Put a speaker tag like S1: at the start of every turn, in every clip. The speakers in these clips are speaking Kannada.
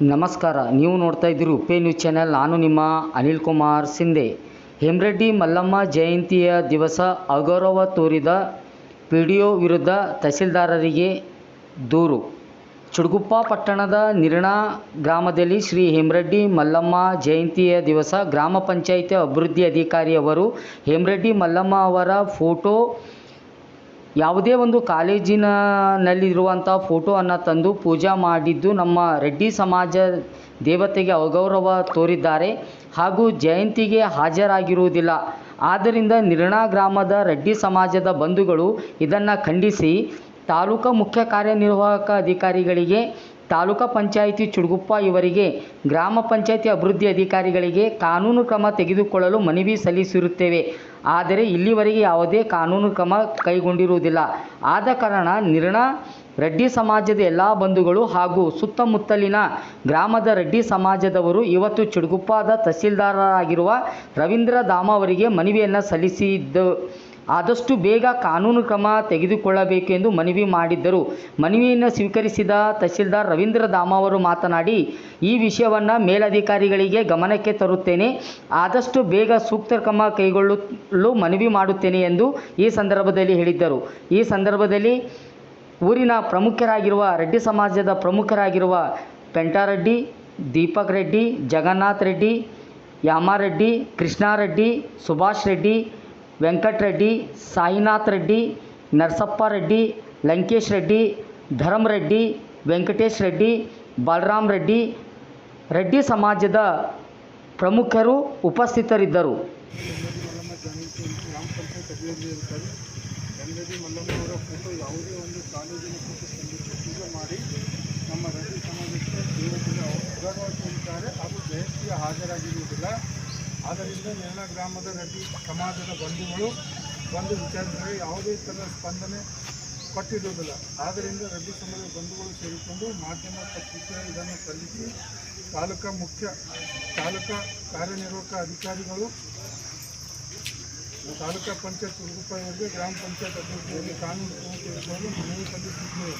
S1: ನಮಸ್ಕಾರ. ನೀವು ನೋಡ್ತಾ ಇದ್ದೀರಿ ಉಪೇ ನ್ಯೂಸ್ ಚಾನೆಲ್. ನಾನು ನಿಮ್ಮ ಅನಿಲ್ ಕುಮಾರ್ ಸಿಂಧೆ. ಹೆಮ್ರೆಡ್ಡಿ ಮಲ್ಲಮ್ಮ ಜಯಂತಿಯ ದಿವಸ ಅಗೌರವ ತೋರಿದ ಪಿ ಡಿ ಒ ವಿರುದ್ಧ ತಹಸೀಲ್ದಾರರಿಗೆ ದೂರು. ಚುಡುಗುಪ್ಪ ಪಟ್ಟಣದ ನಿರ್ಣಾ ಗ್ರಾಮದಲ್ಲಿ ಶ್ರೀ ಹೇಮರೆಡ್ಡಿ ಮಲ್ಲಮ್ಮ ಜಯಂತಿಯ ದಿವಸ ಗ್ರಾಮ ಪಂಚಾಯಿತಿ ಅಭಿವೃದ್ಧಿ ಅಧಿಕಾರಿಯವರು ಹೇಮರೆಡ್ಡಿ ಮಲ್ಲಮ್ಮ ಅವರ ಫೋಟೋ ಯಾವುದೇ ಒಂದು ಕಾಲೇಜಿನಲ್ಲಿರುವಂಥ ಫೋಟೋವನ್ನು ತಂದು ಪೂಜಾ ಮಾಡಿದ್ದು ನಮ್ಮ ರೆಡ್ಡಿ ಸಮಾಜ ದೇವತೆಗೆ ಅಗೌರವ ತೋರಿದ್ದಾರೆ ಹಾಗೂ ಜಯಂತಿಗೆ ಹಾಜರಾಗಿರುವುದಿಲ್ಲ. ಆದ್ದರಿಂದ ನಿರ್ಣಾ ಗ್ರಾಮದ ರೆಡ್ಡಿ ಸಮಾಜದ ಬಂಧುಗಳು ಇದನ್ನು ಖಂಡಿಸಿ ತಾಲೂಕು ಮುಖ್ಯ ಕಾರ್ಯನಿರ್ವಾಹಕ ಅಧಿಕಾರಿಗಳಿಗೆ, ತಾಲೂಕು ಪಂಚಾಯಿತಿ ಚುಡುಗುಪ್ಪ ಇವರಿಗೆ, ಗ್ರಾಮ ಪಂಚಾಯಿತಿ ಅಭಿವೃದ್ಧಿ ಅಧಿಕಾರಿಗಳಿಗೆ ಕಾನೂನು ಕ್ರಮ ತೆಗೆದುಕೊಳ್ಳಲು ಮನವಿ ಸಲ್ಲಿಸಿರುತ್ತೇವೆ. ಆದರೆ ಇಲ್ಲಿವರೆಗೆ ಯಾವುದೇ ಕಾನೂನು ಕ್ರಮ ಕೈಗೊಂಡಿರುವುದಿಲ್ಲ. ಆದ ಕಾರಣ ನಿರ್ಣ ರೆಡ್ಡಿ ಸಮಾಜದ ಎಲ್ಲ ಬಂಧುಗಳು ಹಾಗೂ ಸುತ್ತಮುತ್ತಲಿನ ಗ್ರಾಮದ ರೆಡ್ಡಿ ಸಮಾಜದವರು ಇವತ್ತು ಚುಡುಗುಪ್ಪದ ತಹಸೀಲ್ದಾರರಾಗಿರುವ ರವೀಂದ್ರ ದಾಮ ಅವರಿಗೆ ಮನವಿಯನ್ನು ಸಲ್ಲಿಸಿದ್ದು ಆದಷ್ಟು ಬೇಗ ಕಾನೂನು ಕ್ರಮ ತೆಗೆದುಕೊಳ್ಳಬೇಕೆಂದು ಮನವಿ ಮಾಡಿದ್ದರು. ಮನವಿಯನ್ನು ಸ್ವೀಕರಿಸಿದ ತಹಸೀಲ್ದಾರ್ ರವೀಂದ್ರ ದಾಮ ಅವರು ಮಾತನಾಡಿ, ಈ ವಿಷಯವನ್ನು ಮೇಲಧಿಕಾರಿಗಳಿಗೆ ಗಮನಕ್ಕೆ ತರುತ್ತೇನೆ. ಆದಷ್ಟು ಬೇಗ ಸೂಕ್ತ ಕ್ರಮ ಕೈಗೊಳ್ಳಲು ಮನವಿ ಮಾಡುತ್ತೇನೆ ಎಂದು ಈ ಸಂದರ್ಭದಲ್ಲಿ ಹೇಳಿದ್ದರು. ಈ ಸಂದರ್ಭದಲ್ಲಿ ಊರಿನ ಪ್ರಮುಖರಾಗಿರುವ ರೆಡ್ಡಿ ಸಮಾಜದ ಪ್ರಮುಖರಾಗಿರುವ ಪೆಂಟಾರೆಡ್ಡಿ, ದೀಪಕ್ ರೆಡ್ಡಿ, ಜಗನ್ನಾಥ್ ರೆಡ್ಡಿ ಯಾಮಾರೆಡ್ಡಿ ಕೃಷ್ಣಾರೆಡ್ಡಿ ಸುಭಾಷ್ ರೆಡ್ಡಿ ವೆಂಕಟರೆಡ್ಡಿ ಸಾಯಿನಾಥ್ ರೆಡ್ಡಿ, ನರಸಪ್ಪ ರೆಡ್ಡಿ, ಲಂಕೇಶ್ ರೆಡ್ಡಿ ಧರಮ್ ರೆಡ್ಡಿ, ವೆಂಕಟೇಶ್ ರೆಡ್ಡಿ ಬಲರಾಮ್ ರೆಡ್ಡಿ ರೆಡ್ಡಿ ಸಮಾಜದ ಪ್ರಮುಖರು ಉಪಸ್ಥಿತರಿದ್ದರು.
S2: ಆದ್ದರಿಂದ ನೆಲ ಗ್ರಾಮದ ರೆಡ್ಡಿ ಸಮಾಜದ ಬಂಧುಗಳು ಬಂದು ವಿಚಾರಿಸಿದರೆ ಯಾವುದೇ ಥರದ ಸ್ಪಂದನೆ ಕೊಟ್ಟಿರುವುದಿಲ್ಲ. ಆದ್ದರಿಂದ ರೆಡ್ಡಿ ಸಮಾಜದ ಬಂಧುಗಳು ಸೇರಿಕೊಂಡು ಮಾಧ್ಯಮ ಪತ್ರಿಕೆ ಇದನ್ನು ಸಲ್ಲಿಸಿ ತಾಲೂಕಾ ಮುಖ್ಯ ತಾಲೂಕಾ ಕಾರ್ಯನಿರ್ವಾಹಕ ಅಧಿಕಾರಿಗಳು, ತಾಲೂಕಾ ಪಂಚಾಯತ್ ಉಡುಪಾಯವರಿಗೆ ಗ್ರಾಮ ಪಂಚಾಯತ್ ಅಭಿವೃದ್ಧಿಯಲ್ಲಿ ಕಾನೂನು ಕ್ರಮ ತೆಗೆದುಕೊಳ್ಳಲು ಮನವಿ ಸಲ್ಲಿಸಿದ್ದೇವೆ.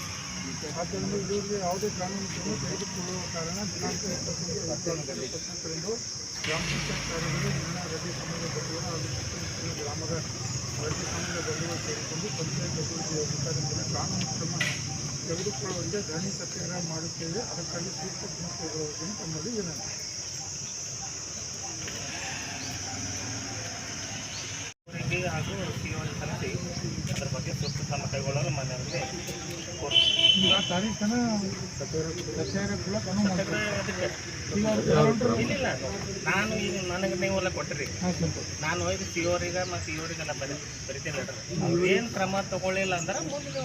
S2: ಆದ್ದರಿಂದ ಇದುವರೆಗೆ ಯಾವುದೇ ಕಾನೂನು ಕ್ರಮ ತೆಗೆದುಕೊಳ್ಳುವ ಕಾರಣ ದಿನಾಂಕ ಇಪ್ಪತ್ತೊಂದು ಹದಿನೆಂಟು ಇಪ್ಪತ್ನಾಲ್ಕರಂದು ಗ್ರಾಮ ಪಂಚಾಯತ್ ಕಾರ್ಯದಲ್ಲಿ ನಿರ್ಣಯ ರೆಡ್ಡಿ ಸಂಬಂಧಪಟ್ಟಿರುವ ಹಾಗೂ ಸುತ್ತಮುತ್ತಲಿನ ಗ್ರಾಮದ ಸಮಯದ ಬಂಧುಗಳು ಸೇರಿಕೊಂಡು ಪಂಚಾಯತ್ ಅಭಿವೃದ್ಧಿ ಅಧಿಕಾರಿ ಮೇಲೆ ಕಾನೂನು ಕ್ರಮ ತೆಗೆದುಕೊಳ್ಳುವಂತೆ ಧರಣಿ ಸತ್ಯಾಗ್ರಹ ಮಾಡುತ್ತೇವೆ. ಅದಕ್ಕಾಗಿ ಸೂಕ್ತ ಕ್ರಮ ಕೈಗೊಳ್ಳುವುದನ್ನು ತಮ್ಮಲ್ಲಿ ವಿನಂತಿ.
S3: ಹಾಗೂ ಸಿಒಗೆ ಸಮಿತಿ ಅದರ ಬಗ್ಗೆ ಸೂಕ್ತ ಕ್ರಮ ಕೈಗೊಳ್ಳಲು
S2: ಈಗ
S3: ಇಲ್ಲ ನಾನು ಈಗ ನನಗೆ ನೀವೆಲ್ಲ ಕೊಟ್ಟಿರಿ.
S2: ಕೊಟ್ಟ್ರಿ
S3: ನಾನು ಹೋಗಿ ಸಿ ಅವರಿಗೆ ಮತ್ತು ಸಿ ಅವರಿಗೆಲ್ಲ ಬರೀ ಬರಿತೀನಿ ಏನು ಕ್ರಮ ತಗೊಳ್ಳಿಲ್ಲ ಅಂದ್ರೆ ಮುಂದೆ